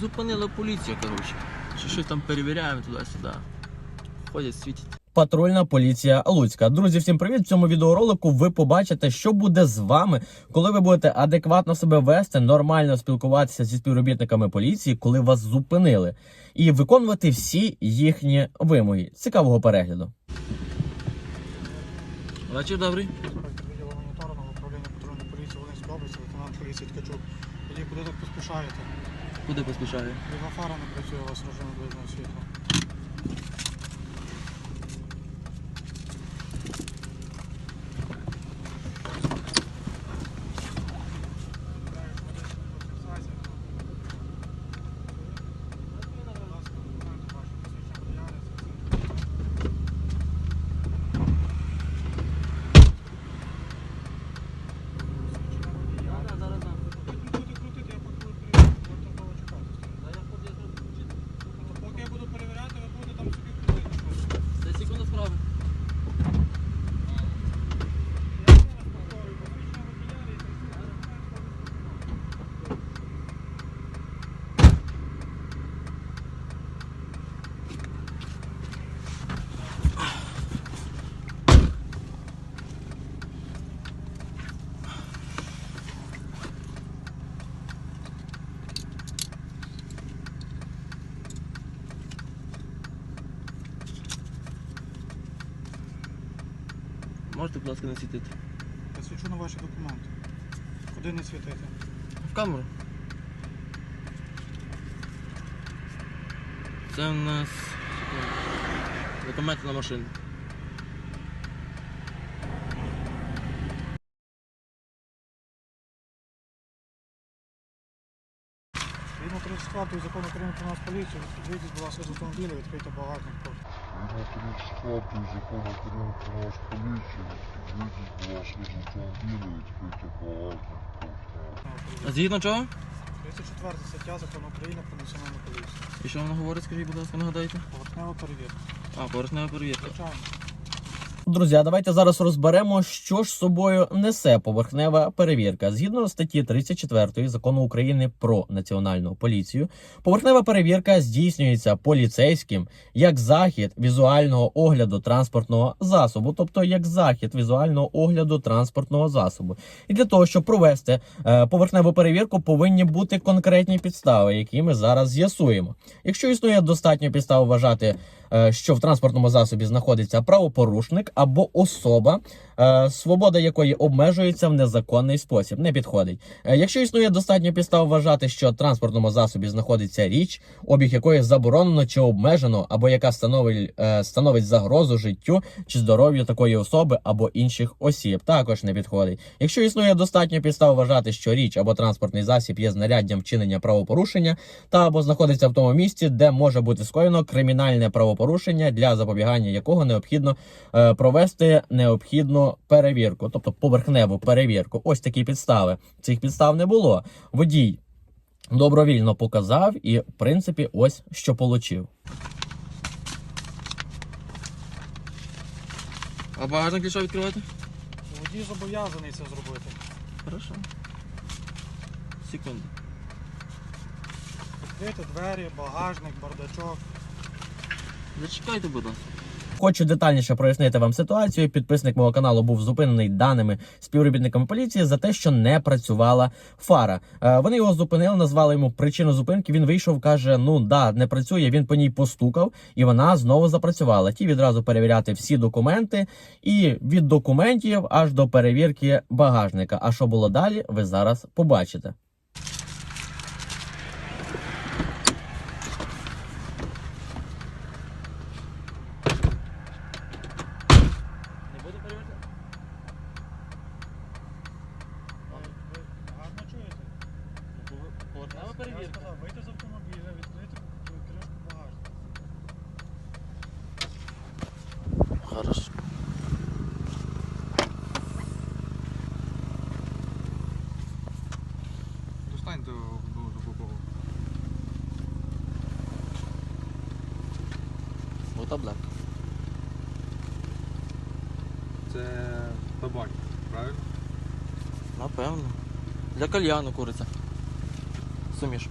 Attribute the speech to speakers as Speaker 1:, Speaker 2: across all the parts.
Speaker 1: Зупинила поліція, коротше. Що щось там перевіряємо туди-сюди. Ходять, світять.
Speaker 2: Патрульна поліція Луцька. Друзі, всім привіт! В цьому відеоролику ви побачите, що буде з вами, коли ви будете адекватно себе вести, нормально спілкуватися зі співробітниками поліції, коли вас зупинили, і виконувати всі їхні вимоги. Цікавого перегляду.
Speaker 1: Вечір добрий.
Speaker 3: Відділу моніторного управління патрульної поліції Волинської області, лейтенант поліції Ткачук. Тоді куди так поспішаєте?
Speaker 1: Куди поспішає?
Speaker 3: Ліва фара не працює у вас режим ближнього світла. Поки я буду перевіряти, ви будете там собі крутити.
Speaker 1: Це секунда справи. Можете, будь ласка, не світити.
Speaker 3: Я свічу на ваші документи. Куди не світити?
Speaker 1: В камеру. Це у нас документи на машину.
Speaker 3: Згідно 34 закону України про нас поліцію, відвідіть, будь ласка, з автомобіля, відкрийте багажник.
Speaker 4: Згідно 34 закону України про нас поліцію, вийдіть, будь ласка, з автомобіля, відкрийте багажник.
Speaker 1: А згідно чого?
Speaker 3: 34 стаття закону України про національну поліцію.
Speaker 1: І що вона говорить, скажіть, будь ласка, нагадайте?
Speaker 3: Поверхнева перевірка.
Speaker 1: А, поверхнева перевірка.
Speaker 3: Звичайно.
Speaker 2: Друзі, давайте зараз розберемо, що ж собою несе поверхнева перевірка. Згідно статті 34 закону України про національну поліцію, поверхнева перевірка здійснюється поліцейським як захід візуального огляду транспортного засобу, тобто як захід візуального огляду транспортного засобу. І для того, щоб провести е, поверхневу перевірку, повинні бути конкретні підстави, які ми зараз з'ясуємо. Якщо існує достатньо підстав вважати, е, що в транспортному засобі знаходиться правопорушник або особа, е, свобода якої обмежується в незаконний спосіб, не підходить. Е, Якщо існує достатньо підстав вважати, що в транспортному засобі знаходиться річ, обіг якої заборонено чи обмежено, або яка становить, е, становить загрозу життю чи здоров'ю такої особи або інших осіб, також не підходить. Якщо існує достатньо підстав вважати, що річ або транспортний засіб є знаряддям вчинення правопорушення, та або знаходиться в тому місці, де може бути скоєно кримінальне правопорушення, для запобігання якого необхідно е, провести необхідну перевірку, тобто поверхневу перевірку. Ось такі підстави. Цих підстав не було. Водій добровільно показав, і в принципі, ось що получив.
Speaker 1: А багажник для чого відкривати?
Speaker 3: Водій зобов'язаний це зробити.
Speaker 1: Хорошо. Секунду.
Speaker 3: Відкрити двері, багажник, бардачок.
Speaker 1: Зачекайте, будь ласка.
Speaker 2: Хочу детальніше прояснити вам ситуацію. Підписник мого каналу був зупинений даними співробітниками поліції за те, що не працювала фара. Е, вони його зупинили, назвали йому причину зупинки. Він вийшов, каже: Ну да, не працює. Він по ній постукав, і вона знову запрацювала. Ті відразу перевіряти всі документи, і від документів аж до перевірки багажника. А що було далі, ви зараз побачите.
Speaker 3: документи було запаковано.
Speaker 1: Ота блядка.
Speaker 3: Це табак, правильно?
Speaker 1: Напевно. Для кальяну куриця. Суміш.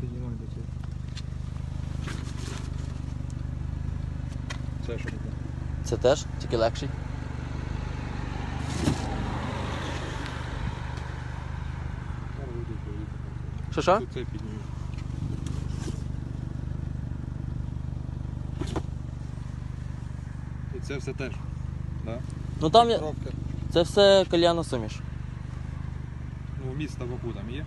Speaker 1: Піднімай до цього. Це що таке? Це теж, тільки легший. Що що?
Speaker 5: Тут це підніму. І це все теж. Да?
Speaker 1: Ну там є,
Speaker 3: Коробки.
Speaker 1: це все кальяно суміш.
Speaker 5: Ну, міст табаку там є.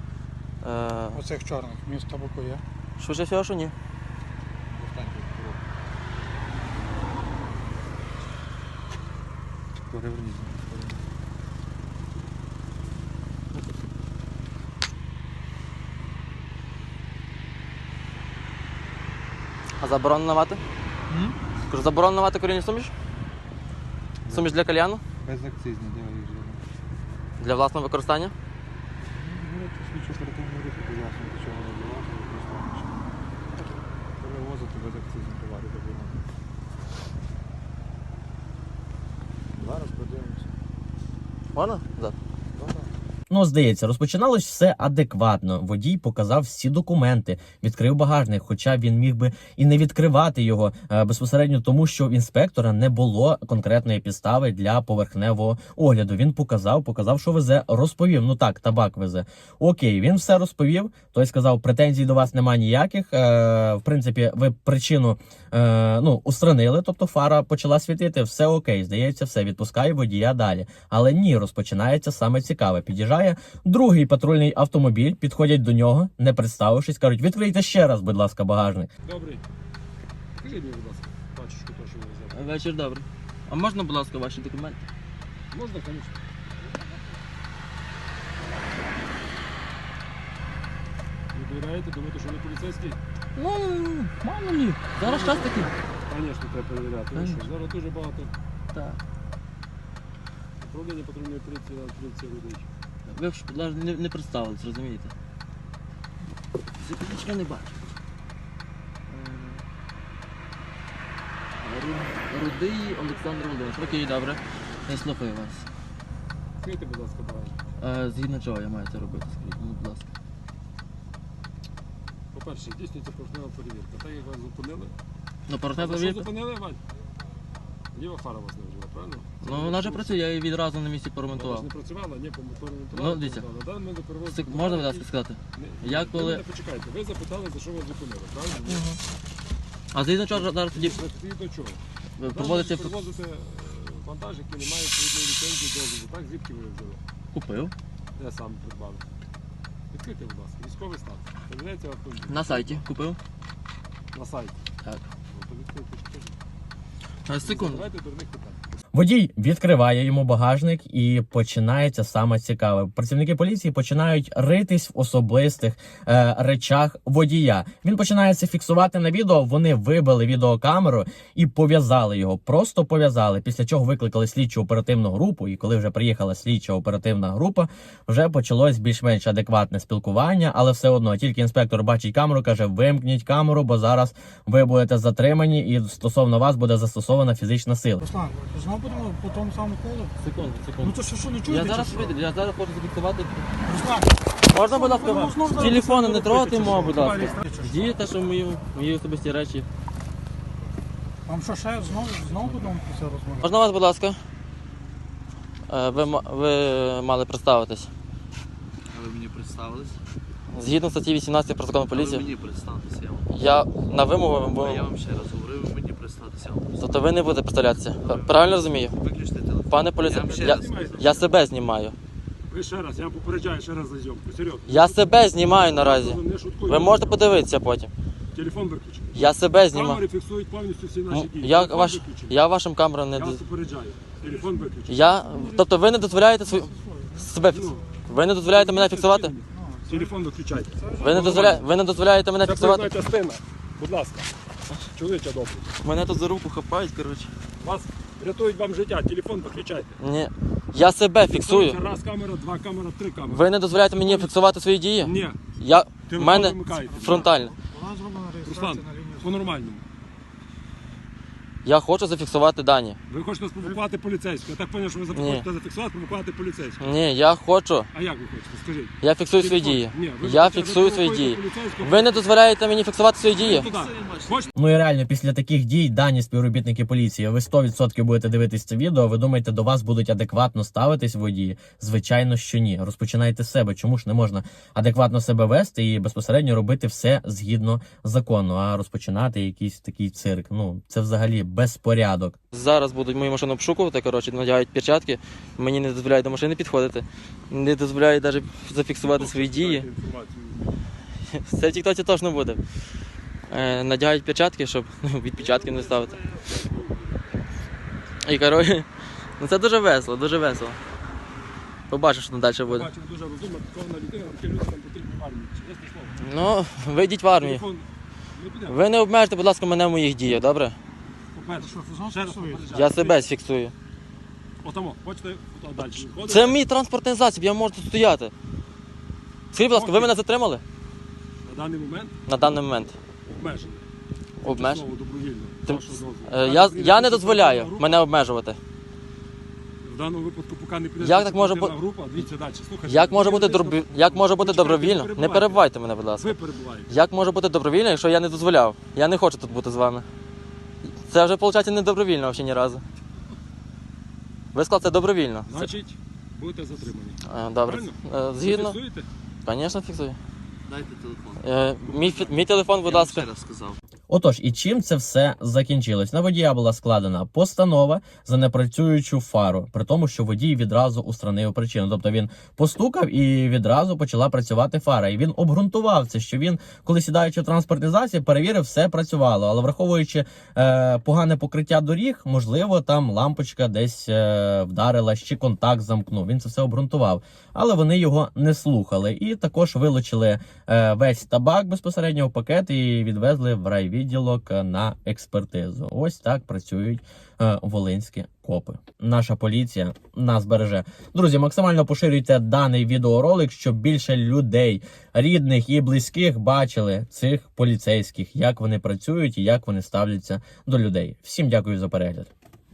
Speaker 1: Е,
Speaker 3: Оцих чорних. Міст табаку є.
Speaker 1: швидше всього, що ні.
Speaker 5: Останній коробка. Переверніть.
Speaker 1: А заборонено мати? Кажу, заборонено мати коріння суміш? Суміш для кальяну?
Speaker 5: Безакцизні, де їх зробили.
Speaker 1: Для власного використання?
Speaker 5: Ну, це слідчо оперативний рух, пояснює, до чого не вживати, використовувати. Перевозити безакцизні товари до вимоги. Зараз подивимося.
Speaker 1: Можна? Да.
Speaker 2: Ну, здається, розпочиналось все адекватно. Водій показав всі документи, відкрив багажник, хоча він міг би і не відкривати його е, безпосередньо тому, що в інспектора не було конкретної підстави для поверхневого огляду. Він показав, показав, що везе, розповів. Ну так, табак везе. Окей, він все розповів. Той сказав, претензій до вас немає ніяких. Е, в принципі, ви причину е, ну устранили, тобто фара почала світити. Все окей, здається, все відпускає водія далі. Але ні, розпочинається саме цікаве. Під'їжджає другий патрульний автомобіль, підходять до нього, не представившись, кажуть, відкрийте ще раз, будь ласка, багажник.
Speaker 6: Добрий. Покажіть мені, будь ласка, пачечку то, що ви взяли.
Speaker 1: Вечір добрий. А можна, будь ласка, ваші документи?
Speaker 6: Можна, звісно. Ви довіряєте, думаєте, що ви поліцейський?
Speaker 1: Ну, мало лі. Зараз час такий.
Speaker 6: Звісно, треба перевіряти. Ви що, Зараз дуже багато
Speaker 1: Так.
Speaker 6: управління патрульної поліції на поліції людей.
Speaker 1: Ви ж навіть не, не представились, розумієте? Запічка не бачу. Е, Рудий Олександр Володимирович. Окей, добре. Я слухаю вас.
Speaker 6: Скрийте, будь ласка, багажник.
Speaker 1: Е, Згідно чого я маю це робити? Скажіть, мені, будь ласка.
Speaker 6: По-перше, здійснюється поверхнева перевірка. Так як вас зупинили.
Speaker 1: Ну,
Speaker 6: що
Speaker 1: перевірка?
Speaker 6: зупинили, Вань? Ліва фара вас не правильно?
Speaker 1: Ну, вона вже працює, я її відразу на місці
Speaker 6: Вона ж
Speaker 1: поремонтував.
Speaker 6: не працювала, ні, по мотору не
Speaker 1: Ну,
Speaker 6: працювала.
Speaker 1: дивіться.
Speaker 6: Перевозите
Speaker 1: Сек- Можна, будь ласка, сказати? Я
Speaker 6: Ви
Speaker 1: коли-
Speaker 6: мене почекайте, ви запитали, за що вас зупинили, правильно?
Speaker 1: А згідно чого зараз тоді
Speaker 6: Відповідно чого?
Speaker 1: е, проводиться
Speaker 6: Перевозите е, вантаж, який не має відповідної ліцензії дозволу. Так, звідки ви його взяли?
Speaker 1: купив
Speaker 6: Я сам придбав. Відкрийте, будь ласка, військовий стан. Подивіться автомобіль.
Speaker 1: на сайті. Купив.
Speaker 6: На сайті.
Speaker 1: Так.
Speaker 6: Ну, то відкрийте, що ж.
Speaker 1: Е, Секунду.
Speaker 6: Давайте дурних питань.
Speaker 2: Водій відкриває йому багажник і починається саме цікаве. Працівники поліції починають ритись в особистих е, речах водія. Він починає це фіксувати на відео. Вони вибили відеокамеру і пов'язали його. Просто пов'язали. Після чого викликали слідчу оперативну групу. І коли вже приїхала слідча оперативна група, вже почалось більш-менш адекватне спілкування, але все одно тільки інспектор бачить камеру, каже: вимкніть камеру, бо зараз ви будете затримані, і стосовно вас буде застосована фізична сила.
Speaker 3: Руслан, будемо по тому самому колу?
Speaker 1: Секунду,
Speaker 3: Ну
Speaker 1: секунду.
Speaker 3: то що, що не
Speaker 1: Я зараз
Speaker 3: чи що?
Speaker 1: вийду, я зараз хочу зафіксувати.
Speaker 3: Руслан,
Speaker 1: Можна, будь ласка,
Speaker 3: зараз
Speaker 1: телефони не трогати
Speaker 3: чи
Speaker 1: мого,
Speaker 3: що?
Speaker 1: будь ласка.
Speaker 3: Товариш,
Speaker 1: Дієте, що мої, мої особисті речі.
Speaker 3: Вам що ще знову, знову будемо про це розмовляти?
Speaker 1: Можна вас, будь ласка? Е, Ви, ма- ви мали представитись.
Speaker 7: А ви мені представились?
Speaker 1: Згідно статті 18 про закон
Speaker 7: А ви
Speaker 1: поліції,
Speaker 7: мені представтеся, я вам.
Speaker 1: я на вимогу вам був.
Speaker 7: я вам ще раз говорю, ви мені представтеся, я вам.
Speaker 1: Тобто ви не будете представлятися. Правильно розумію?
Speaker 7: Виключте телефон.
Speaker 1: Пане
Speaker 7: Я
Speaker 1: поліцей,
Speaker 7: вам ще
Speaker 1: я,
Speaker 7: раз
Speaker 1: я себе знімаю.
Speaker 6: Ви ще раз, я попереджаю ще раз за зйомку. Серйозно.
Speaker 1: Я себе знімаю наразі.
Speaker 6: Не шуткуйте.
Speaker 1: Ви можете подивитися потім.
Speaker 6: Телефон виключений.
Speaker 1: Я себе знімаю.
Speaker 6: Камери фіксують повністю всі наші
Speaker 1: М,
Speaker 6: дії.
Speaker 1: Я,
Speaker 6: Телефон
Speaker 1: ваш,
Speaker 6: виключений.
Speaker 1: я вашим камерам не
Speaker 6: Я вас
Speaker 1: доз-
Speaker 6: попереджаю. Телефон виключений.
Speaker 1: Я. Тобто ви не дозволяєте свою. Себе фікс- Ви не дозволяєте мене фіксувати?
Speaker 6: Телефон виключайте.
Speaker 1: Ви не дозволяєте, ви не дозволяєте мене
Speaker 6: Це
Speaker 1: фіксувати?
Speaker 6: проїзна частина. Будь ласка. Чоловіча добре.
Speaker 1: Мене тут за руку хапають, коротше.
Speaker 6: Вас рятують вам життя. Телефон виключайте.
Speaker 1: Ні. Я себе фіксую.
Speaker 6: Раз камера, два камера, три камери.
Speaker 1: Ви не дозволяєте мені фіксувати свої дії?
Speaker 6: Ні.
Speaker 1: Я.
Speaker 6: Телефон
Speaker 1: мене
Speaker 6: вимикаєте.
Speaker 1: фронтально.
Speaker 3: Вона зроблена
Speaker 6: Руслан,
Speaker 3: реєстрація на
Speaker 6: по-нормальному.
Speaker 1: Я хочу зафіксувати дані.
Speaker 6: Ви хочете спровокувати поліцейського. Я так зрозумів, що ви хочете зафіксувати, спровокувати поліцейського.
Speaker 1: Ні, я хочу.
Speaker 6: А як ви хочете? Скажіть.
Speaker 1: Я фіксую свої дії.
Speaker 6: Ні, ви
Speaker 1: Я
Speaker 6: хочете
Speaker 1: фіксую свої дії. Ви не дозволяєте мені фіксувати свої дії.
Speaker 2: Ну і реально, після таких дій, дані співробітники поліції, ви 100% будете дивитись це відео. Ви думаєте, до вас будуть адекватно ставитись водії? Звичайно, що ні. Розпочинайте з себе. Чому ж не можна адекватно себе вести і безпосередньо робити все згідно закону, а розпочинати якийсь такий цирк. Ну це взагалі безпорядок.
Speaker 1: Зараз будуть мою машину обшукувати, коротше, надягають перчатки. Мені не дозволяють до машини підходити. Не дозволяють навіть зафіксувати свої дії. Це в Тіктоці точно буде. Е, надягають перчатки, щоб ну, відпечатки не ставити. І коротше, ну це дуже весело, дуже весело. Побачиш, що далі буде.
Speaker 6: Бачу, дуже розумна, підкована людина, там потрібні в армії.
Speaker 1: Ну, вийдіть в армію. Ви не обмежте, будь ласка, мене в моїх діях, добре?
Speaker 6: По-перше,
Speaker 3: Що, ти знаєш,
Speaker 6: ще раз попереджаю.
Speaker 1: Я себе фіксую.
Speaker 6: Отамо, хочете далі?
Speaker 1: Це мій транспортний засіб, я можу тут стояти. Скажіть, будь ласка, ви мене затримали
Speaker 6: На даний момент
Speaker 1: на даний момент?
Speaker 6: обмежено.
Speaker 1: Обмеж?
Speaker 6: Знову добровільно.
Speaker 1: Ти-
Speaker 6: Вашого дозволу.
Speaker 1: Е, Я, я не дозволяю
Speaker 6: група.
Speaker 1: мене обмежувати.
Speaker 6: В даному випадку, поки не піде
Speaker 1: Як так може бути-
Speaker 6: група, дивіться далі. Слухайте,
Speaker 1: Як може бути,
Speaker 6: юридично-
Speaker 1: як може бути добровільно? Не
Speaker 6: перебивайте.
Speaker 1: перебивайте мене, будь ласка.
Speaker 6: Ви перебуваєте.
Speaker 1: Як може бути добровільно, якщо я не дозволяв? Я не хочу тут бути з вами. Це вже, виходить, не добровільно взагалі ні разу. Ви сказали, це добровільно.
Speaker 6: Значить, будете затримані.
Speaker 1: Е, Добре. Е, Згідно.
Speaker 6: Фіксуєте?
Speaker 1: Звісно, фіксую.
Speaker 7: Дайте телефон.
Speaker 1: Е, Мій, фі- мій телефон, будь
Speaker 7: Я вам
Speaker 1: ласка.
Speaker 7: ще раз сказав.
Speaker 2: Отож, і чим це все закінчилось? На водія була складена постанова за непрацюючу фару, при тому, що водій відразу устранив причину. Тобто він постукав і відразу почала працювати фара. І він обґрунтував це, що він, коли сідаючи в транспортний засіб, перевірив, все працювало. Але враховуючи е, погане покриття доріг, можливо, там лампочка десь е, вдарила, чи контакт замкнув. Він це все обґрунтував. Але вони його не слухали. І також вилучили е, весь табак безпосередньо в пакет і відвезли в райвідділок е, на експертизу. Ось так працюють е, волинські копи. Наша поліція нас береже. Друзі, максимально поширюйте даний відеоролик, щоб більше людей, рідних і близьких, бачили цих поліцейських, як вони працюють і як вони ставляться до людей. Всім дякую за перегляд.